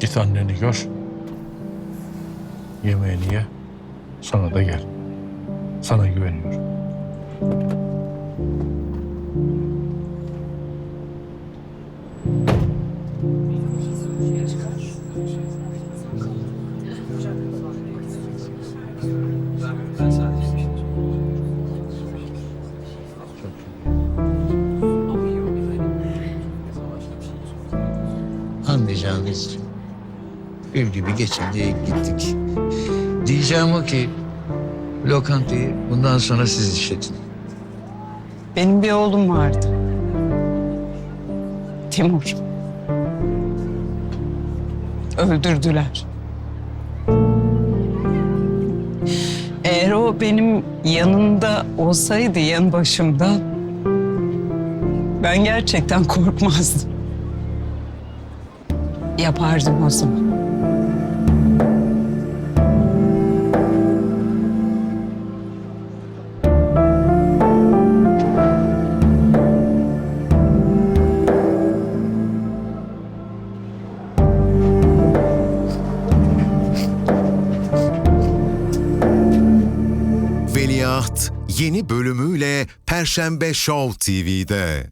Git anneni gör. Yemeğini ye. Sana da gel. Sana güveniyorum. Anlayacağınız gül gibi geçin diye gittik. Diyeceğim o ki lokantayı bundan sonra siz işletin. Benim bir oğlum vardı. Timur. Öldürdüler. Eğer o benim yanımda olsaydı, yan başımda... ...ben gerçekten korkmazdım. Yapardım o zaman. Veliaht yeni bölümüyle Perşembe Show TV'de.